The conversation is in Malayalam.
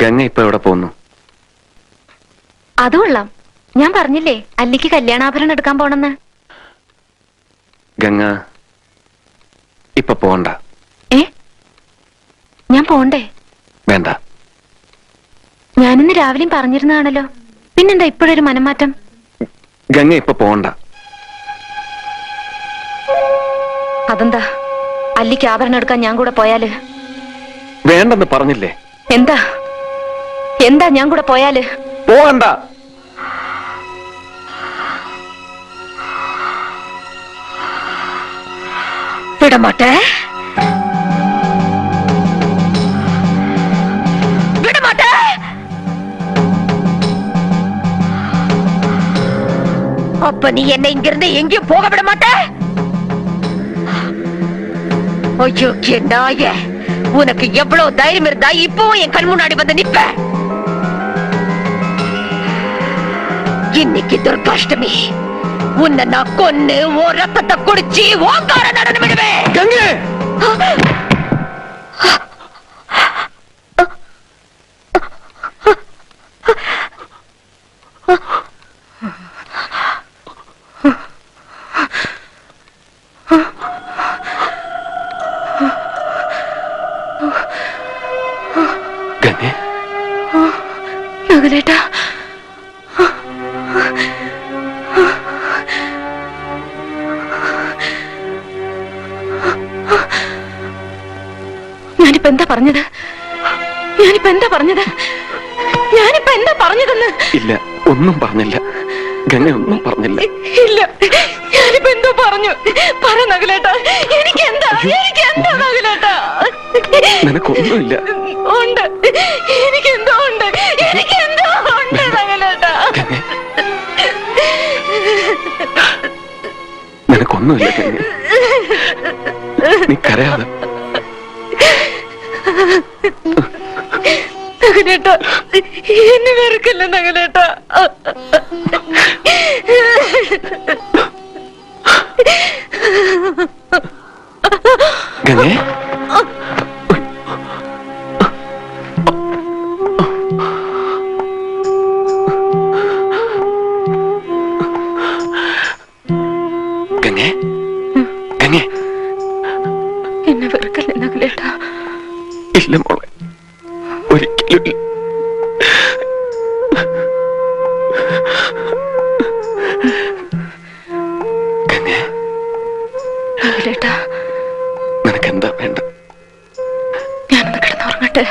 ഗംഗ ഇപ്പൊ എവിടെ പോകുന്നു? അത് കൊള്ളാം. ഞാൻ പറഞ്ഞില്ലേ അല്ലിക്ക് കല്യാണാഭരണം എടുക്കാൻ പോണെന്ന്. ഗംഗ ഇപ്പൊ പോണ്ട. ഏ? ഞാൻ പോണ്ടേ? വേണ്ട. ഞാനിന്ന് രാവിലെയും പറഞ്ഞിരുന്നതാണല്ലോ. പിന്നെന്താ ഇപ്പോഴൊരു മനംമാറ്റം? ഗംഗ ഇപ്പൊ പോണ്ട. അതെന്താ? അല്ലിക്ക് ആഭരണം എടുക്കാൻ ഞാൻ കൂടെ പോയാൽ? വേണ്ടെന്ന് പറഞ്ഞില്ലേ? എന്താ? എന്താ ഞാൻ കൂടെ പോയാല് പോകണ്ട വിടമാട്ടെ വിടമാട്ടെ அப்ப நீ என்ன இங்கிருந்து எங்கேயும் போக விட மாட்ட ஐயோ நாய உனக்கு எவ்வளவு தைரியம் இருந்தா இப்பவும் என் கண் முன்னாடி வந்து நிப்ப இன்னைக்கு துர்காஷ்டமி உன்னை நான் கொன்னு ஓ ரத்தத்தை குடிச்சு ஓங்கார நடனம் விடுவேன் கங்கு గంగే నగలేటా ഞാനിപ്പോ എന്താ പറഞ്ഞത്? ഞാനിപ്പോ എന്താ പറഞ്ഞത്? ഞാനിപ്പോ എന്താ പറഞ്ഞതെന്ന്? ഇല്ല ഒന്നും പറഞ്ഞില്ല. ഗംഗ ഒന്നും പറഞ്ഞില്ല. ഇല്ല ഞാനിപ്പോ എന്തോ പറഞ്ഞു. പറ നഗലേട്ടാ എനിക്ക് എന്താ എനിക്ക് എന്താ നഗലേട്ടാ നിനക്കൊന്നുമില്ല. ഉണ്ട്. എനിക്ക് എന്തോ ഉണ്ട്. എനിക്ക് എന്തോ ഉണ്ട് നഗലേട്ടാ ഗംഗ. നിനക്കൊന്നുമില്ല ഗംഗ. നീ കരയാതെ. നഗലേട്ടാ എന്നെ വെറുക്കല്ല നഗലേട്ടാ ഗംഗ? ഗംഗ? ഗംഗ? എന്നെ വെറുക്കല്ല നഗലേട്ടാ ഇല്ല മോളെ ഒരിക്കലും ഇല്ല. നിനക്കെന്താ വേണ്ട ഞാനൊന്ന് കിടന്നുറങ്ങട്ടെ.